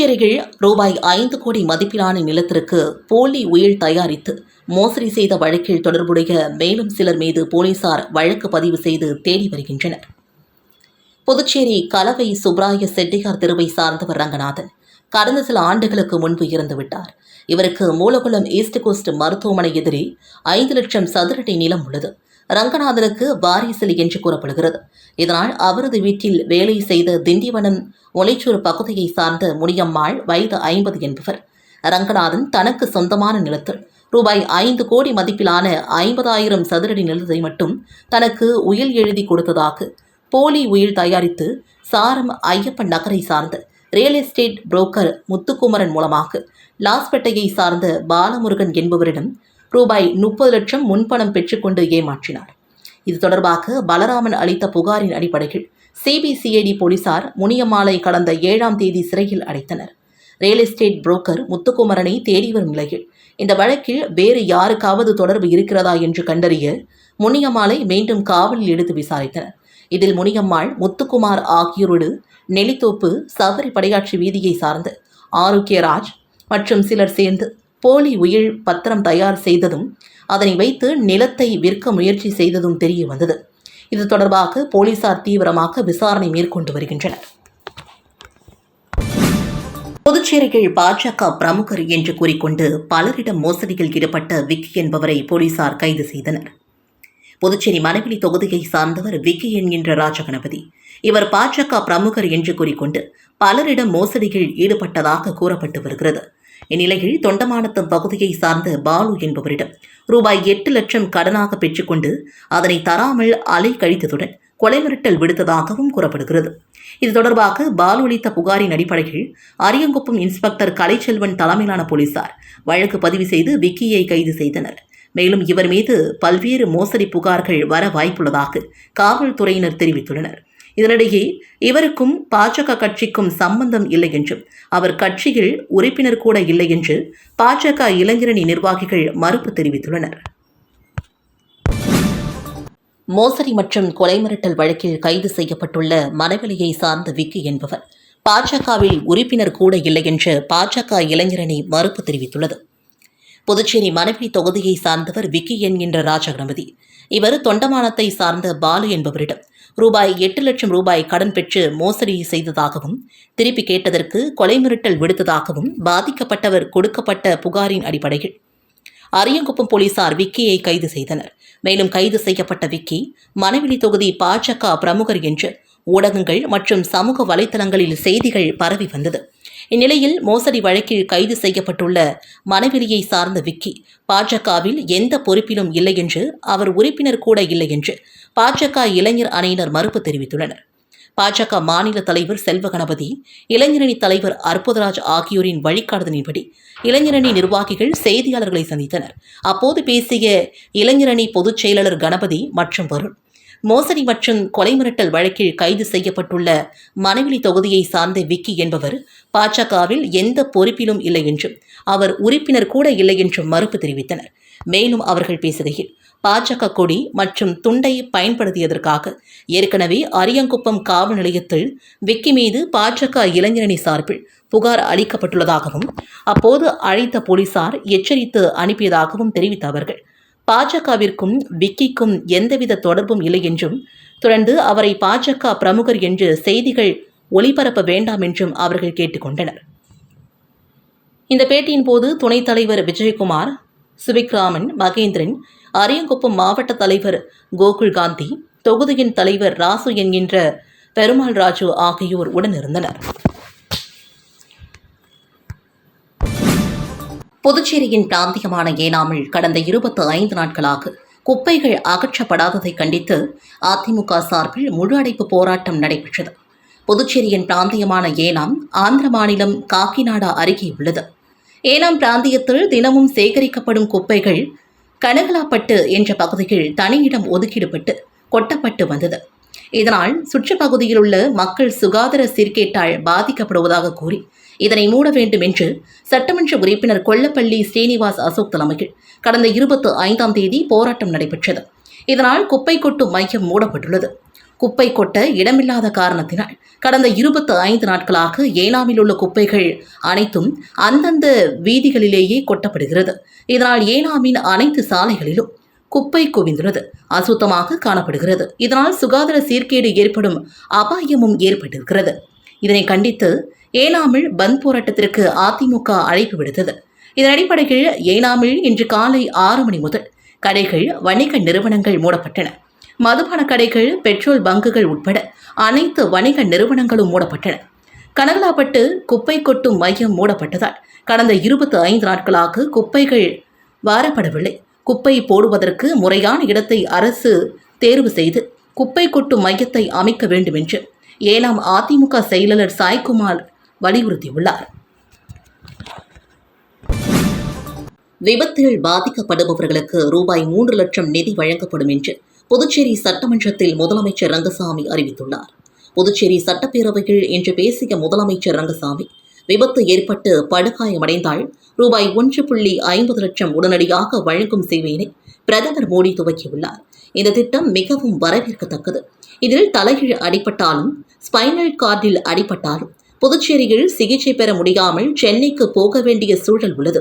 புதுச்சேரியில் ரூபாய் ஐந்து கோடி மதிப்பிலான நிலத்திற்கு போலி உயில் தயாரித்து மோசடி செய்த வழக்கில் தொடர்புடைய மேலும் சிலர் மீது போலீசார் வழக்கு பதிவு செய்து தேடி வருகின்றனர். புதுச்சேரி கலவை சுப்ராய செட்டியார் தெருவை சார்ந்தவர் ரங்கநாதன் கடந்த சில ஆண்டுகளுக்கு முன்பு இறந்துவிட்டார் இவருக்கு மூலகுளம் ஈஸ்ட் கோஸ்ட் மருத்துவமனை எதிரே ஐந்து லட்சம் சதுரடி நிலம் உள்ளது. ரங்கநாதனுக்கு வாரிசில் என்று கூறப்படுகிறது. இதனால் அவரது வீட்டில் வேலை செய்த திண்டிவனம் ஒலைச்சூர் பகுதியை சார்ந்த முனியம்மாள் வயது ஐம்பது என்பவர். ரங்கநாதன் தனக்கு சொந்தமான நிலத்தில் ரூபாய் ஐந்து கோடி மதிப்பிலான ஐம்பதாயிரம் சதுரடி நிலத்தை மட்டும் தனக்கு உயில் எழுதி கொடுத்ததாக போலி உயில் தயாரித்து சாரம் ஐயப்பன் நகரை சார்ந்த ரியல் எஸ்டேட் புரோக்கர் முத்துக்குமரன் மூலமாக லாஸ்பேட்டையை சார்ந்த பாலமுருகன் என்பவரிடம் ரூபாய் முப்பது லட்சம் முன்பணம் பெற்றுக்கொண்டு ஏமாற்றினார். இது தொடர்பாக பலராமன் அளித்த புகாரின் அடிப்படையில் சிபிசிஐடி போலீசார் முனியம்மாளை கடந்த ஏழாம் தேதி சிறையில் அடைத்தனர். ரியல் எஸ்டேட் புரோக்கர் முத்துக்குமரனை தேடி வரும் நிலையில் இந்த வழக்கில் வேறு யாருக்காவது தொடர்பு இருக்கிறதா என்று கண்டறிய முனியம்மாளை மீண்டும் காவலில் எடுத்து விசாரித்தனர். இதில் முனியம்மாள் முத்துக்குமார் ஆகியோரோடு நெளித்தோப்பு சபரி படையாட்சி வீதியை சார்ந்த ஆரோக்கியராஜ் மற்றும் சிலர் சேர்ந்து போலி உயிர் பத்திரம் தயார் செய்ததும் அதனை வைத்து நிலத்தை விற்க முயற்சி செய்ததும் தெரிய வந்தது. இது தொடர்பாக போலீசார் தீவிரமாக விசாரணை மேற்கொண்டு வருகின்றனர். புதுச்சேரியில் பாஜக பிரமுகர் என்று கூறிக்கொண்டு பலரிடம் மோசடியில் ஈடுபட்ட விக்கி என்பவரை போலீசார் கைது செய்தனர். புதுச்சேரி மணவெளி தொகுதியை சார்ந்தவர் விக்கி என்கின்ற ராஜகணபதி இவர் பாஜக பிரமுகர் என்று கூறிக்கொண்டு பலரிடம் மோசடியில் ஈடுபட்டதாக கூறப்பட்டு வருகிறது. இந்நிலையில் தொண்டமானத்தம் பகுதியை சார்ந்த பாலு என்பவரிடம் ரூபாய் எட்டு லட்சம் கடனாக பெற்றுக்கொண்டு அதனை தராமல் அலை கழித்ததுடன் கொலை மிரட்டல் விடுத்ததாகவும் கூறப்படுகிறது. இது தொடர்பாக பாலு அளித்த புகாரின் அடிப்படையில் அரியங்குப்பம் இன்ஸ்பெக்டர் கலைச்செல்வன் தலைமையிலான போலீசார் வழக்கு பதிவு செய்து விக்கியை கைது செய்தனர். மேலும் இவர் மீது பல்வேறு மோசடி புகார்கள் வர வாய்ப்புள்ளதாக காவல்துறையினர் தெரிவித்துள்ளனர். இதனிடையே இவருக்கும் பாஜக கட்சிக்கும் சம்பந்தம் இல்லை என்றும் அவர் கட்சியில் உறுப்பினர் கூட இல்லை என்று பாஜக இளைஞரணி நிர்வாகிகள் மறுப்பு தெரிவித்துள்ளனர். மோசடி மற்றும் கொலை மிரட்டல் வழக்கில் கைது செய்யப்பட்டுள்ள மனவெளியை சார்ந்த விக்கி என்பவர் பாஜகவில் உறுப்பினர் கூட இல்லை என்று பாஜக இளைஞரணி மறுப்பு தெரிவித்துள்ளது. புதுச்சேரி மனைவி தொகுதியை சார்ந்தவர் விக்கி என்கின்ற ராஜகணபதி இவர் தொண்டமானத்தை சார்ந்த பாலு என்பவரிடம் ரூபாய் எட்டு லட்சம் ரூபாய் கடன் பெற்று மோசடி செய்ததாகவும் திருப்பி கேட்டதற்கு கொலை மிரட்டல் விடுத்ததாகவும் பாதிக்கப்பட்டவர் கொடுக்கப்பட்ட புகாரின் அடிப்படையில் அரியங்குப்பம் போலீசார் விக்கியை கைது செய்தனர். மேலும் கைது செய்யப்பட்ட விக்கி மணவெளி தொகுதி பாஜக பிரமுகர் என்று ஊடகங்கள் மற்றும் சமூக வலைதளங்களில் செய்திகள் பரவி வந்தது. இந்நிலையில் மோசடி வழக்கில் கைது செய்யப்பட்டுள்ள மணவெளியை சார்ந்த விக்கி பாஜகவில் எந்த பொறுப்பிலும் இல்லை என்று அவர் உறுப்பினர் கூட இல்லை என்று பாஜக இளைஞர் அணியினர் மறுப்பு தெரிவித்துள்ளனர். பாஜக மாநில தலைவர் செல்வ கணபதி இளைஞரணி தலைவர் அற்புதராஜ் ஆகியோரின் வழிகாட்டுதலின்படி இளைஞரணி நிர்வாகிகள் செய்தியாளர்களை சந்தித்தனர். அப்போது பேசிய இளைஞரணி பொதுச் செயலாளர் கணபதி மற்றும் வருண் மோசடி மற்றும் கொலை மிரட்டல் வழக்கில் கைது செய்யப்பட்டுள்ள மனைவி தொகுதியை சார்ந்த விக்கி என்பவர் பாஜகவில் எந்த பொறுப்பிலும் இல்லை என்றும் அவர் உறுப்பினர் கூட இல்லை என்றும் மறுப்பு தெரிவித்தனர். மேலும் அவர்கள் பேசுகையில் பாஜக கொடி மற்றும் துண்டை பயன்படுத்தியதற்காக ஏற்கனவே அரியங்குப்பம் காவல் நிலையத்தில் விக்கி மீது பாஜக இளைஞரணி சார்பில் புகார் அளிக்கப்பட்டுள்ளதாகவும் அப்போது அழைத்த போலீசார் எச்சரித்து அனுப்பியதாகவும் தெரிவித்த அவர்கள் பாஜகவிற்கும் விக்கிக்கும் எந்தவித தொடர்பும் இல்லை என்றும் தொடர்ந்து அவரை பாஜக பிரமுகர் என்று செய்திகள் ஒளிபரப்ப வேண்டாம் என்றும் அவர்கள் கேட்டுக்கொண்டனர். இந்த பேட்டியின் போது துணைத் தலைவர் விஜயகுமார் சுவிக்ராமன் மகேந்திரன் அரியங்குப்பம் மாவட்ட தலைவர் கோகுல் காந்தி தொகுதியின் தலைவர் ராசு என்கின்ற பெருமாள் ராஜு ஆகியோர் உடனிருந்தனர். புதுச்சேரியின் பிராந்தியமான ஏனாமில் கடந்த இருபத்தி ஐந்து நாட்களாக குப்பைகள் அகற்றப்படாததை கண்டித்து அதிமுக சார்பில் முழு அடைப்பு போராட்டம் நடைபெற்றது. புதுச்சேரியின் பிராந்தியமான ஏனாம் ஆந்திர மாநிலம் காக்கிநாடா அருகே உள்ளது. ஏனாம் பிராந்தியத்தில் தினமும் சேகரிக்கப்படும் குப்பைகள் கனகலாப்பட்டு என்ற பகுதியில் தனியிடம் ஒதுக்கீடுபட்டு கொட்டப்பட்டு வந்தது. இதனால் சுற்றுப்பகுதியில் உள்ள மக்கள் சுகாதார சீர்கேட்டால் பாதிக்கப்படுவதாக கூறி இதனை மூட வேண்டும் என்று சட்டமன்ற உறுப்பினர் கொல்லப்பள்ளி ஸ்ரீனிவாஸ் அசோக் தலைமையில் கடந்த இருபத்தி ஐந்தாம் தேதி போராட்டம் நடைபெற்றது. இதனால் குப்பை கொட்டும் மையம் மூடப்பட்டுள்ளது. குப்பை கொட்ட இடமில்லாத காரணத்தினால் கடந்த இருபத்தி ஐந்து நாட்களாக ஏனாமில் உள்ள குப்பைகள் அனைத்தும் அந்தந்த வீதிகளிலேயே கொட்டப்படுகிறது. இதனால் ஏனாமின் அனைத்து சாலைகளிலும் குப்பை குவிந்துள்ளது. அசுத்தமாக காணப்படுகிறது. இதனால் சுகாதார சீர்கேடு ஏற்படும் அபாயமும் ஏற்பட்டிருக்கிறது. இதனை கண்டித்து ஏனாமில் பந்த் போராட்டத்திற்கு அதிமுக அழைப்பு விடுத்தது. இதன் அடிப்படையில் ஏனாமில் இன்று காலை ஆறு மணி முதல் கடைகள் வணிக நிறுவனங்கள் மூடப்பட்டன. மதுபான கடைகள் பெட்ரோல் பங்குகள் உட்பட அனைத்து வணிக நிறுவனங்களும் மூடப்பட்டன. கனகலாப்பட்டு குப்பை கொட்டும் மையம் மூடப்பட்டதால் கடந்த இருபத்தி ஐந்து நாட்களாக குப்பைகள் வாரப்படவில்லை. குப்பை போடுவதற்கு முறையான இடத்தை அரசு தேர்வு செய்து குப்பை கொட்டும் மையத்தை அமைக்க வேண்டும் என்று ஏனாம் அதிமுக செயலாளர் சாய்குமார் வலியுறுத்தியுள்ளார். விபத்தில் பாதிக்கப்படுபவர்களுக்கு ரூபாய் மூன்று லட்சம் நிதி வழங்கப்படும் என்று புதுச்சேரி சட்டமன்றத்தில் முதலமைச்சர் ரங்கசாமி அறிவித்துள்ளார். புதுச்சேரி சட்டப்பேரவையில் இன்று பேசிய முதலமைச்சர் ரங்கசாமி விபத்து ஏற்பட்டு படுகாயமடைந்தால் ரூபாய் ஒன்று புள்ளி ஐம்பது லட்சம் உடனடியாக வழங்கும் சேவையினை பிரதமர் மோடி துவக்கியுள்ளார். இந்த திட்டம் மிகவும் வரவேற்கத்தக்கது. இதில் தலைகீழ் அடிபட்டாலும் ஸ்பைனல் கார்டில் அடிபட்டாலும் புதுச்சேரியில் சிகிச்சை பெற முடியாமல் சென்னைக்கு போக வேண்டிய சூழல் உள்ளது.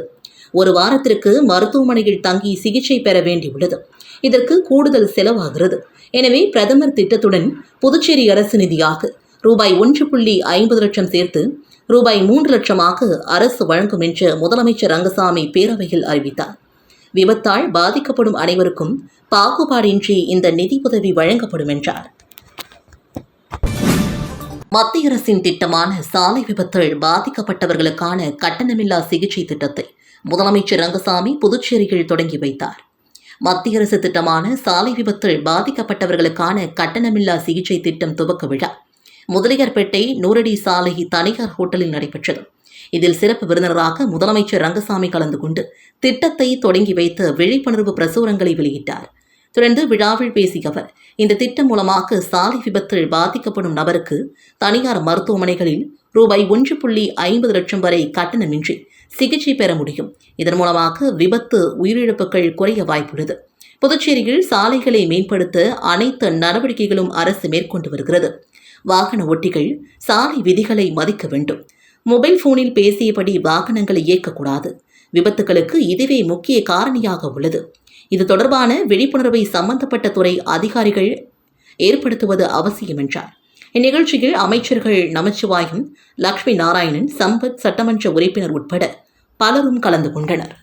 ஒரு வாரத்திற்கு மருத்துவமனையில் தங்கி சிகிச்சை பெற வேண்டியுள்ளது. இதற்கு கூடுதல் செலவாகிறது. எனவே பிரதமர் திட்டத்துடன் புதுச்சேரி அரசு நிதியாக ரூபாய் ஒன்று புள்ளி ஐம்பது லட்சம் சேர்த்து ரூபாய் மூன்று லட்சமாக அரசு வழங்கும் என்று முதலமைச்சர் ரங்கசாமி பேரவையில் அறிவித்தார். விபத்தால் பாதிக்கப்படும் அனைவருக்கும் பாகுபாடின்றி இந்த நிதி உதவி வழங்கப்படும் என்றார். மத்திய அரசின் திட்டமான சாலை விபத்தில் பாதிக்கப்பட்டவர்களுக்கான கட்டணமில்லா சிகிச்சை திட்டத்தை முதலமைச்சர் ரங்கசாமி புதுச்சேரியில் தொடங்கி வைத்தார். மத்திய அரசு திட்டமான சாலை விபத்தில் பாதிக்கப்பட்டவர்களுக்கான கட்டணமில்லா சிகிச்சை திட்டம் துவக்க விழா முதலியார்பேட்டை நூறடி சாலை தனியார் ஹோட்டலில் நடைபெற்றது. இதில் சிறப்பு விருந்தினராக முதலமைச்சர் ரங்கசாமி கலந்து கொண்டு திட்டத்தை தொடங்கி வைத்து விழிப்புணர்வு பிரசுரங்களை வெளியிட்டார். தொடர்ந்து விழாவில் பேசிய அவர் இந்த திட்டம் மூலமாக சாலை விபத்தில் பாதிக்கப்படும் நபருக்கு தனியார் மருத்துவமனைகளில் ரூபாய் ஒன்று புள்ளி ஐம்பது லட்சம் வரை கட்டணமின்றி சிகிச்சை பெற முடியும். இதன் மூலமாக விபத்து உயிரிழப்புகள் குறைய வாய்ப்புள்ளது. புதுச்சேரியில் சாலைகளை மேம்படுத்த அனைத்து நடவடிக்கைகளும் அரசு மேற்கொண்டு வருகிறது. வாகன ஒட்டிகள் சாலை விதிகளை மதிக்க வேண்டும். மொபைல் போனில் பேசியபடி வாகனங்களை இயக்கக்கூடாது. விபத்துகளுக்கு இதுவே முக்கிய காரணியாக உள்ளது. இது தொடர்பான விழிப்புணர்வை சம்பந்தப்பட்ட துறை அதிகாரிகள் ஏற்படுத்துவது அவசியம் என்றார். இந்நிகழ்ச்சியில் அமைச்சர்கள் நமச்சிவாயம் லக்ஷ்மி நாராயணன் சம்பத் சட்டமன்ற உறுப்பினர் உட்பட பலரும் கலந்து கொண்டனர்.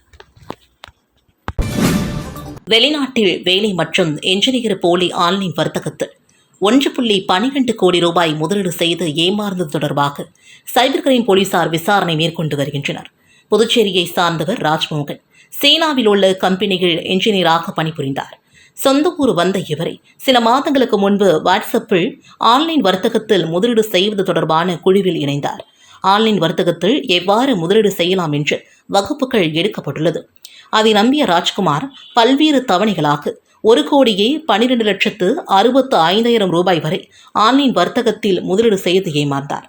வெளிநாட்டில் வேலை மற்றும் என்ஜினியர் போலி ஆன்லைன் வர்த்தகத்தில் ஒன்று புள்ளி பனிரெண்டு கோடி ரூபாய் முதலீடு செய்து ஏமாறுந்தது தொடர்பாக சைபர் கிரைம் போலீசார் விசாரணை மேற்கொண்டு வருகின்றனர். புதுச்சேரியை சார்ந்தவர் ராஜ்மோகன். சீனாவில் உள்ள கம்பெனிகள் என்ஜினியராக பணிபுரிந்தார். சொந்த ஊர் வந்த இவரை சில மாதங்களுக்கு முன்பு வாட்ஸ்அப்பில் ஆன்லைன் வர்த்தகத்தில் முதலீடு செய்வது தொடர்பான குழுவில் இணைந்தார். ஆன்லைன் வர்த்தகத்தில் எவ்வாறு முதலீடு செய்யலாம் என்று வகுப்புகள் எடுக்கப்பட்டுள்ளது. அதை நம்பிய ராஜ்குமார் பல்வேறு தவணைகளாக ஒரு கோடியே பனிரெண்டு லட்சத்து அறுபத்து ஐந்தாயிரம் ரூபாய் வரை ஆன்லைன் வர்த்தகத்தில் முதலீடு செய்து ஏமாந்தார்.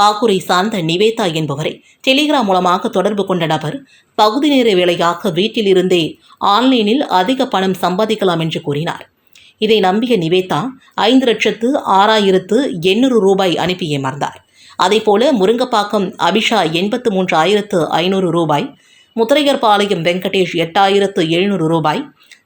பாக்குரை சார்ந்த நிவேதா என்பவரை டெலிகிராம் மூலமாக தொடர்பு கொண்ட நபர் பகுதி நேர வேலையாக வீட்டிலிருந்தே ஆன்லைனில் அதிக பணம் சம்பாதிக்கலாம் என்று கூறினார். இதை நம்பிய நிவேதா ஐந்து லட்சத்து ஆறாயிரத்து எண்ணூறு ரூபாய் அனுப்பி ஏமாந்தார். அதேபோல முருங்கப்பாக்கம் அபிஷா எண்பத்து மூன்று ஆயிரத்து ஐநூறு ரூபாய் முத்திரையர்பாளையம் வெங்கடேஷ் எட்டாயிரத்து எழுநூறு ரூபாய்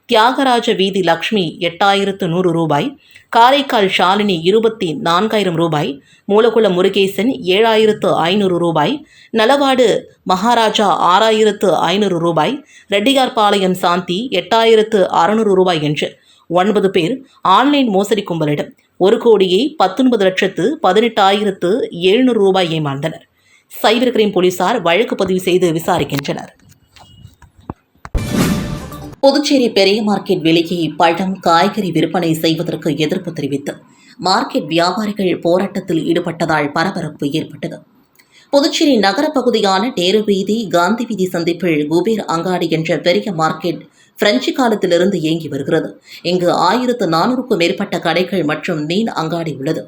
தியாகராஜ வீதி லக்ஷ்மி எட்டாயிரத்து நூறு ரூபாய் காரைக்கால் ஷாலினி இருபத்தி நான்காயிரம் ரூபாய் மூலகுளம் முருகேசன் ஏழாயிரத்து ஐநூறு ரூபாய் நலவாடு மகாராஜா ஆறாயிரத்து ஐநூறு ரூபாய் ரெட்டியார்பாளையம் சாந்தி எட்டாயிரத்து அறுநூறு ரூபாய் என்று ஒன்பது பேர் ஆன்லைன் மோசடி கும்பலிடம் ஒரு கோடியே பத்தொன்பது லட்சத்து பதினெட்டாயிரத்து எழுநூறு ரூபாய் ஏமாந்தனர். சைபர் கிரைம் போலீசார் வழக்கு பதிவு செய்து விசாரிக்கின்றனர். புதுச்சேரி பெரிய மார்க்கெட் விலையை பழம் காய்கறி விற்பனை செய்வதற்கு எதிர்ப்பு தெரிவித்து மார்க்கெட் வியாபாரிகள் போராட்டத்தில் ஈடுபட்டதால் பரபரப்பு ஏற்பட்டது. புதுச்சேரி நகர பகுதியான நேரு வீதி காந்தி வீதி சந்திப்பில் குபேர் அங்காடி என்ற பெரிய மார்க்கெட் பிரெஞ்சு காலத்திலிருந்து இயங்கி வருகிறது. இங்கு ஆயிரத்து நானூறுக்கும் மேற்பட்ட கடைகள் மற்றும் மீன் அங்காடி உள்ளது.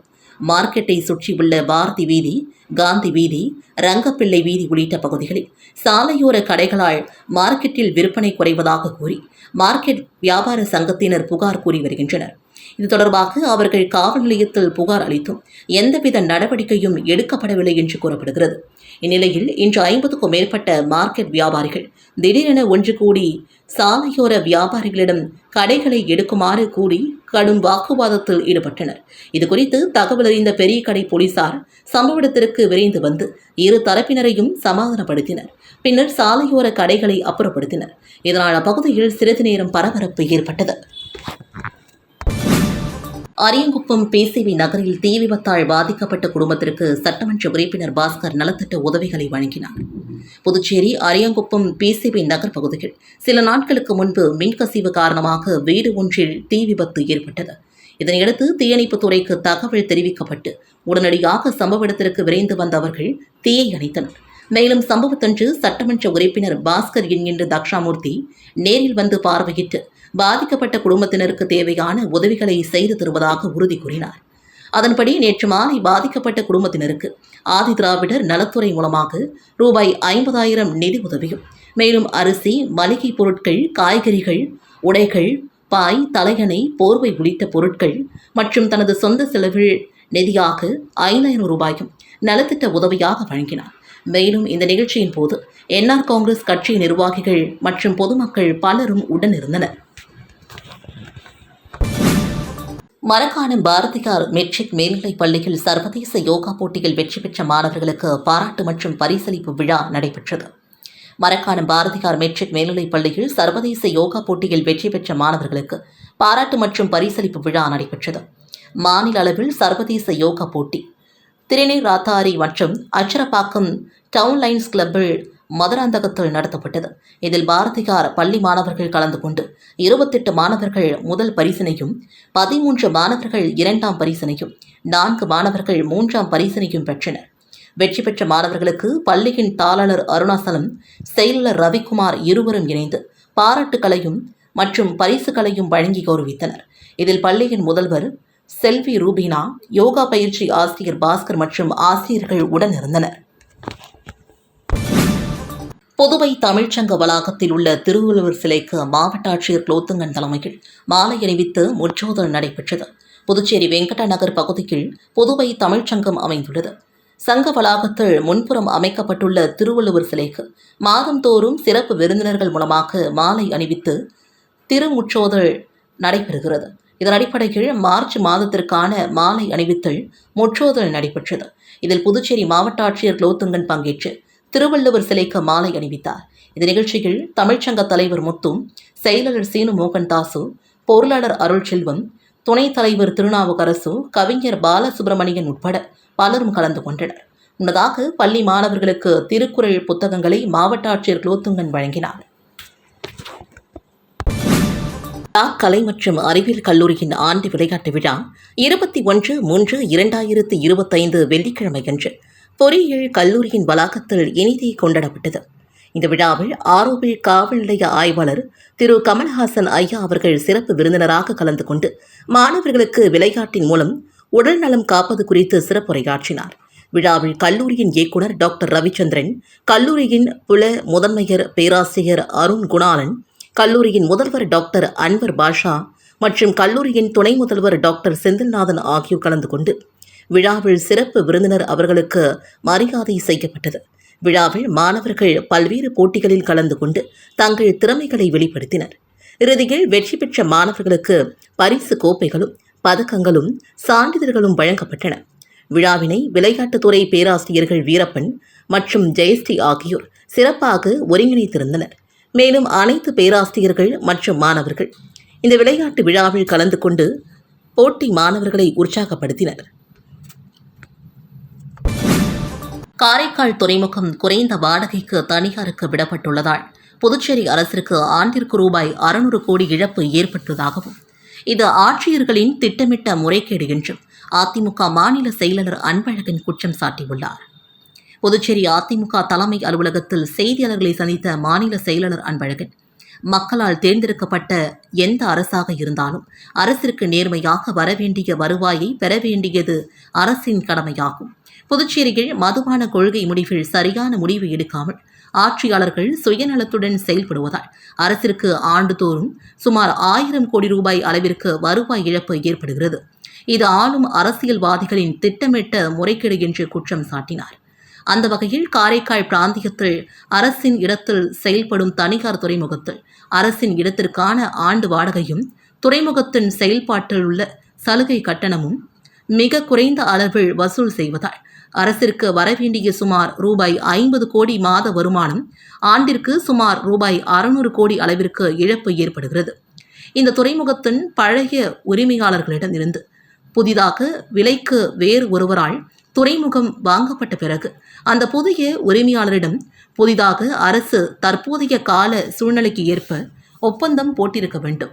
மார்க்கெட்டை சுற்றியுள்ள பாரதி வீதி காந்தி வீதி ரங்கப்பிள்ளை வீதி உள்ளிட்ட பகுதிகளில் சாலையோர கடைகளால் மார்க்கெட்டில் விற்பனை குறைவதாக கூறி மார்க்கெட் வியாபார சங்கத்தினர் புகார் கூறி வருகின்றனர். இது தொடர்பாக அவர்கள் காவல் நிலையத்தில் புகார் அளித்தும் எந்தவித நடவடிக்கையும் எடுக்கப்படவில்லை என்று கூறப்படுகிறது. இந்நிலையில் இன்று ஐம்பதுக்கும் மேற்பட்ட மார்க்கெட் வியாபாரிகள் திடீரென ஒன்று கூடி சாலையோர வியாபாரிகளிடம் கடைகளை எடுக்குமாறு கூடி கடும் வாக்குவாதத்தில் ஈடுபட்டனர். இதுகுறித்து தகவல் அறிந்த பெரிய கடை போலீசார் சம்பவ இடத்திற்கு விரைந்து வந்து இரு தரப்பினரையும் சமாதானப்படுத்தினர். பின்னர் சாலையோர கடைகளை அப்புறப்படுத்தினர். இதனால் அப்பகுதியில் சிறிது நேரம் பரபரப்பு ஏற்பட்டது. அரியங்குப்பம் பிசிபி நகரில் தீ விபத்தால் பாதிக்கப்பட்ட குடும்பத்திற்கு சட்டமன்ற உறுப்பினர் பாஸ்கர் நலத்திட்ட உதவிகளை வழங்கினார். புதுச்சேரி அரியங்குப்பம் பிசிபி நகர் பகுதியில் சில நாட்களுக்கு முன்பு மின்கசிவு காரணமாக வீடு ஒன்றில் தீ விபத்து ஏற்பட்டது. இதனையடுத்து தீயணைப்புத் துறைக்கு தகவல் தெரிவிக்கப்பட்டு உடனடியாக சம்பவ இடத்திற்கு விரைந்து வந்த அவர்கள் தீயை அணைத்தனர். மேலும் சம்பவத்தன்று சட்டமன்ற உறுப்பினர் பாஸ்கர் என்கின்ற தக்ஷாமூர்த்தி நேரில் வந்து பார்வையிட்டு பாதிக்கப்பட்ட குடும்பத்தினருக்கு தேவையான உதவிகளை செய்து தருவதாக உறுதி கூறினார். அதன்படி நேற்று மாலை பாதிக்கப்பட்ட குடும்பத்தினருக்கு ஆதி திராவிடர் நலத்துறை மூலமாக ரூபாய் ஐம்பதாயிரம் நிதி உதவியும் மேலும் அரிசி மளிகை பொருட்கள் காய்கறிகள் உடைகள் பாய் தலையணை போர்வை உள்ளிட்ட பொருட்கள் மற்றும் தனது சொந்த செலவில் நிதியாக ஐந்தாயிரம் ரூபாயும் நலத்திட்ட உதவியாக வழங்கினார். மேலும் இந்த நிகழ்ச்சியின் போது என்ஆர் காங்கிரஸ் கட்சி நிர்வாகிகள் மற்றும் பொதுமக்கள் பலரும் உடனிருந்தனர். மரக்காணம் பாரதியார் மெட்ரிக் மேல்நிலைப் பள்ளியில் சர்வதேச யோகா போட்டியில் வெற்றி பெற்ற மாணவர்களுக்கு பாராட்டு மற்றும் பரிசளிப்பு விழா நடைபெற்றது. மரக்காணம் பாரதியார் மெட்ரிக் மேல்நிலைப் பள்ளியில் சர்வதேச யோகா போட்டியில் வெற்றி பெற்ற மாணவர்களுக்கு பாராட்டு மற்றும் பரிசளிப்பு விழா நடைபெற்றது. மாநில அளவில் சர்வதேச யோகா போட்டி. திருநீர் ராத்தாரி மற்றும் அச்சரப்பாக்கம் டவுன் லைன்ஸ் கிளப்பில் மதுராந்தகத்தில் நடத்தப்பட்டது. இதில் பாரதியார் பள்ளி மாணவர்கள் கலந்து கொண்டு இருபத்தெட்டு மாணவர்கள் முதல் பரிசினையும் பதிமூன்று மாணவர்கள் இரண்டாம் பரிசினையும் நான்கு மாணவர்கள் மூன்றாம் பரிசினையும் பெற்றனர். வெற்றி பெற்ற மாணவர்களுக்கு பள்ளியின் தாளர் அருணாசலம் செயலர் ரவிக்குமார் இருவரும் இணைந்து பாராட்டுக்களையும் மற்றும் பரிசுகளையும் வழங்கி கௌரவித்தனர். இதில் பள்ளியின் முதல்வர் செல்வி ரூபினா யோகா பயிற்சி ஆசிரியர் பாஸ்கர் மற்றும் ஆசிரியர்கள் உடன் இருந்தனர் புதுவை தமிழ்ச்சங்க வளாகத்தில் உள்ள திருவள்ளுவர் சிலைக்கு மாவட்ட ஆட்சியர் குலோத்துங்கன் தலைமையில் மாலை அணிவித்து முற்றோதல் நடைபெற்றது. புதுச்சேரி வெங்கட நகர் பகுதியில் புதுவை தமிழ்ச்சங்கம் அமைந்துள்ளது. சங்க வளாகத்தில் முன்புறம் அமைக்கப்பட்டுள்ள திருவள்ளுவர் சிலைக்கு மாதந்தோறும் சிறப்பு விருந்தினர்கள் மூலமாக மாலை அணிவித்து திருமுற்றோதல் நடைபெறுகிறது. இதன் அடிப்படையில் மார்ச் மாதத்திற்கான மாலை அணிவித்தல் முற்றோதல் நடைபெற்றது. இதில் புதுச்சேரி மாவட்ட ஆட்சியர் குலோத்துங்கன் பங்கேற்று திருவள்ளுவர் சிலைக்கு மாலை அணிவித்தார். இந்த நிகழ்ச்சியில் தமிழ்ச்சங்க தலைவர் முத்து செயலாளர் சீனு மோகன் தாசு பொருளாளர் அருள்செல்வம் துணைத் தலைவர் திருநாவுக்கரசு கவிஞர் பாலசுப்பிரமணியன் உட்பட பலரும் கலந்து கொண்டனர். முன்னதாக பள்ளி மாணவர்களுக்கு திருக்குறள் புத்தகங்களை மாவட்ட ஆட்சியர் குலோத்துங்கன் வழங்கினார். கலை மற்றும் அறிவியல் கல்லூரியின் ஆண்டு விளையாட்டு விழா இருபத்தி ஒன்று மூன்று இரண்டாயிரத்து இருபத்தைந்து வெள்ளிக்கிழமையன்று பொறியியல் கல்லூரியின் வளாகத்தில் இனிதே கொண்டாடப்பட்டது. இந்த விழாவில் ஆரோவில் காவல் நிலைய ஆய்வாளர் திரு. கமல்ஹாசன் ஐயா அவர்கள் சிறப்பு விருந்தினராக கலந்து கொண்டு மாணவர்களுக்கு விளையாட்டின் மூலம் உடல் நலம் காப்பது குறித்து சிறப்புரையாற்றினார். விழாவில் கல்லூரியின் இயக்குனர் டாக்டர் ரவிச்சந்திரன் கல்லூரியின் புல முதன்மையர் பேராசிரியர் அருண் குணாலன் கல்லூரியின் முதல்வர் டாக்டர் அன்வர் பாஷா மற்றும் கல்லூரியின் துணை முதல்வர் டாக்டர் செந்தில்நாதன் ஆகியோர் கலந்து கொண்டு விழாவில் சிறப்பு விருந்தினர் அவர்களுக்கு மரியாதை செய்யப்பட்டது. விழாவில் மாணவர்கள் பல்வேறு போட்டிகளில் கலந்து கொண்டு தங்கள் திறமைகளை வெளிப்படுத்தினர். இறுதியில் வெற்றி பெற்ற மாணவர்களுக்கு பரிசு கோப்பைகளும் பதக்கங்களும் சான்றிதழ்களும் வழங்கப்பட்டன. விழாவினை விளையாட்டுத்துறை பேராசிரியர்கள் வீரப்பன் மற்றும் ஜெயஸ்ரீ ஆகியோர் சிறப்பாக ஒருங்கிணைத்திருந்தனர். மேலும் அனைத்து பேராசிரியர்கள் மற்றும் மாணவர்கள் இந்த விளையாட்டு விழாவில் கலந்து கொண்டு போட்டி மாணவர்களை உற்சாகப்படுத்தினர். காரைக்கால் துறைமுகம் குறைந்த வாடகைக்கு தனியாருக்கு விடப்பட்டுள்ளதால் புதுச்சேரி அரசிற்கு ஆண்டிற்கு ரூபாய் அறுநூறு கோடி இழப்பு ஏற்பட்டதாகவும் இது ஆட்சியர்களின் திட்டமிட்ட முறைகேடு என்றும் அதிமுக மாநில செயலாளர் அன்பழகன் குற்றம் சாட்டியுள்ளார். புதுச்சேரி அதிமுக தலைமை அலுவலகத்தில் செய்தியாளர்களை சந்தித்த மாநில செயலாளர் அன்பழகன் மக்களால் தேர்ந்தெடுக்கப்பட்ட எந்த அரசாக இருந்தாலும் அரசிற்கு நேர்மையாக வரவேண்டிய வருவாயை பெற வேண்டியது அரசின் கடமையாகும். புதுச்சேரியில் மதுபான கொள்கை முடிவில் சரியான முடிவு எடுக்காமல் ஆட்சியாளர்கள் சுயநலத்துடன் செயல்படுவதால் அரசிற்கு ஆண்டுதோறும் சுமார் ஆயிரம் கோடி ரூபாய் அளவிற்கு வருவாய் இழப்பு ஏற்படுகிறது. இது ஆளும் அரசியல்வாதிகளின் திட்டமிட்ட முறைகேடு என்று குற்றம் சாட்டினார். அந்த வகையில் காரைக்கால் பிராந்தியத்தில் அரசின் இடத்தில் செயல்படும் தனியார் துறைமுகத்தில் அரசின் இடத்திற்கான ஆண்டு வாடகையும் துறைமுகத்தின் செயல்பாட்டில் உள்ள சலுகை கட்டணமும் மிக குறைந்த அளவில் வசூல் செய்வதால் அரசிற்கு வரவேண்டிய சுமார் ரூபாய் ஐம்பது கோடி மாத வருமானம் ஆண்டிற்கு சுமார் ரூபாய் அறுநூறு கோடி அளவிற்கு இழப்பு ஏற்படுகிறது. இந்த துறைமுகத்தின் பழைய உரிமையாளர்களிடம் இருந்து புதிதாக விலைக்கு வேறு ஒருவரால் துறைமுகம் வாங்கப்பட்ட பிறகு அந்த புதிய உரிமையாளரிடம் புதிதாக அரசு தற்போதைய கால சூழ்நிலைக்கு ஏற்ப ஒப்பந்தம் போட்டிருக்க வேண்டும்.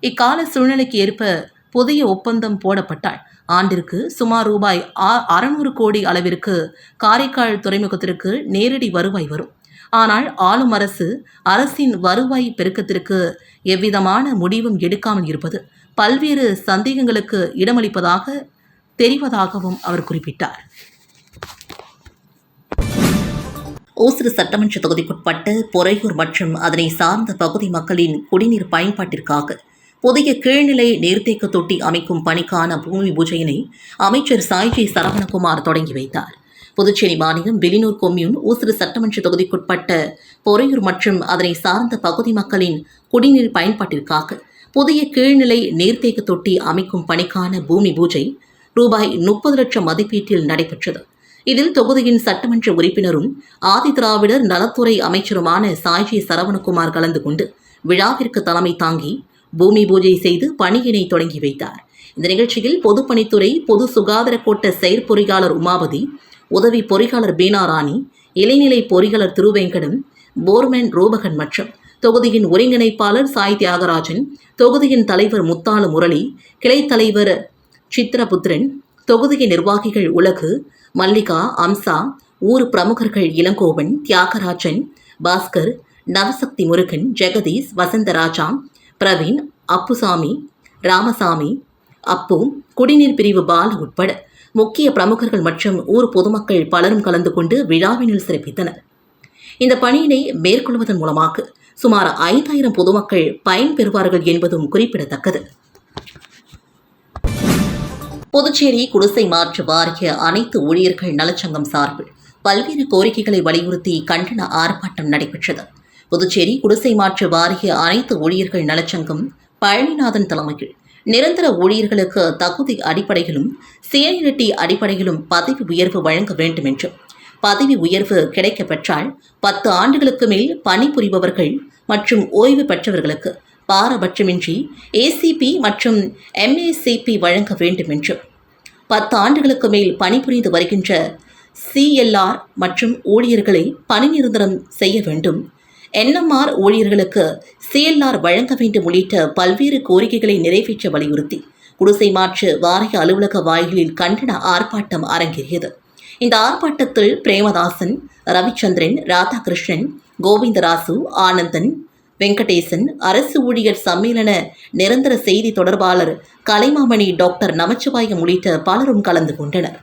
இக்கால சூழ்நிலைக்கு ஏற்ப புதிய ஒப்பந்தம் போடப்பட்டால் ஆண்டிற்கு சுமார் ரூபாய் ஆ- அறுநூறு கோடி அளவிற்கு காரைக்கால் துறைமுகத்திற்கு நேரடி வருவாய் வரும். ஆனால் ஆளும் அரசு அரசின் வருவாய் பெருக்கத்திற்கு எவ்விதமான முடிவும் எடுக்காமல் இருப்பது பல்வேறு சந்தேகங்களுக்கு இடமளிப்பதாக தெரிவதாகவும் அவர் குறிப்பிட்டார். ஓசிறு சட்டமன்ற தொகுதிக்குட்பட்ட பொறையூர் மற்றும் அதனை சார்ந்த பகுதி மக்களின் குடிநீர் பயன்பாட்டிற்காக புதிய கீழ்நிலை நீர்த்தேக்க தொட்டி அமைக்கும் பணிக்கான பூமி பூஜையினை அமைச்சர் சாய்ஜி சரவணகுமார் தொடங்கி வைத்தார். புதுச்சேரி மாநிலம் வெளிநூர் கொம்யூன் ஊசுறு சட்டமன்ற தொகுதிக்குட்பட்ட பொறையூர் மற்றும் அதனை சார்ந்த பகுதி மக்களின் குடிநீர் பயன்பாட்டிற்காக புதிய கீழ்நிலை நீர்த்தேக்க தொட்டி அமைக்கும் பணிக்கான பூமி பூஜை ரூபாய் முப்பது லட்சம் மதிப்பீட்டில் நடைபெற்றது. இதில் தொகுதியின் சட்டமன்ற உறுப்பினரும் ஆதிதிராவிடர் நலத்துறை அமைச்சருமான சாய்ஜி சரவணகுமார் கலந்து கொண்டு விழாவிற்கு தலைமை தாங்கி பூமி பூஜை செய்து பணியினை தொடங்கி வைத்தார். இந்த நிகழ்ச்சியில் பொதுப்பணித்துறை பொது சுகாதார கோட்ட செயற்பொறியாளர் உமாபதி உதவி பொறியாளர் பீனா ராணி இளைநிலை பொறியாளர் திருவேங்கடம் போர்மேன் ரூபகன் மற்றும் தொகுதியின் ஒருங்கிணைப்பாளர் சாய் தியாகராஜன் தொகுதியின் தலைவர் முத்தாளு முரளி கிளைத்தலைவர் சித்ரபுத்திரன் தொகுதியின் நிர்வாகிகள் உலகு மல்லிகா அம்சா ஊர் பிரமுகர்கள் இளங்கோவன் தியாகராஜன் பாஸ்கர் நவசக்தி முருகன் ஜெகதீஷ் வசந்தராஜா பிரவீன் அப்புசாமி ராமசாமி அப்பு குடிநீர் பிரிவு பால் உட்பட முக்கிய பிரமுகர்கள் மற்றும் ஊர் பொதுமக்கள் பலரும் கலந்து கொண்டு விழாவினில் சிறப்பித்தனர். இந்த பணியினை மேற்கொள்வதன் மூலமாக சுமார் ஐந்தாயிரம் பொதுமக்கள் பயன்பெறுவார்கள் என்பதும் குறிப்பிடத்தக்கது. புதுச்சேரி குடிசை மாற்று வாரிய அனைத்து ஊழியர்கள் நலச்சங்கம் சார்பில் பல்வேறு கோரிக்கைகளை வலியுறுத்தி கண்டன ஆர்ப்பாட்டம் நடைபெற்றது. புதுச்சேரி குடிசை மாற்று வாரிய அனைத்து ஊழியர்கள் நலச்சங்கம் பழனிநாதன் தலைமையில் நிரந்தர ஊழியர்களுக்கு தகுதி அடிப்படையிலும் சீனியரிட்டி அடிப்படையிலும் பதவி உயர்வு வழங்க வேண்டும் என்றும் பதவி உயர்வு கிடைக்கப்பெற்றால் பத்து ஆண்டுகளுக்கு மேல் பணிபுரிபவர்கள் மற்றும் ஓய்வு பெற்றவர்களுக்கு பாரபட்சமின்றி ஏசிபி மற்றும் எம்ஏசிபி வழங்க வேண்டும் என்றும் பத்து ஆண்டுகளுக்கு மேல் பணிபுரிந்து வருகின்ற சிஎல்ஆர் மற்றும் ஊழியர்களை பணி நிரந்தரம் செய்ய வேண்டும். என்எம்ஆர் ஊழியர்களுக்கு சிஎல்ஆர் வழங்க வேண்டும் உள்ளிட்ட பல்வேறு கோரிக்கைகளை நிறைவேற்ற வலியுறுத்தி குடிசை மாற்று வாரிய அலுவலக வாயிலில் கண்டன ஆர்ப்பாட்டம் அரங்கேறியது. இந்த ஆர்ப்பாட்டத்தில் பிரேமதாசன் ரவிச்சந்திரன் ராதாகிருஷ்ணன் கோவிந்தராசு ஆனந்தன் வெங்கடேசன் அரசு ஊழியர் சம்மேளன நிரந்தர செய்தி தொடர்பாளர் கலைமாமணி டாக்டர் நமச்சிவாயம் உள்ளிட்ட பலரும் கலந்து கொண்டனர்.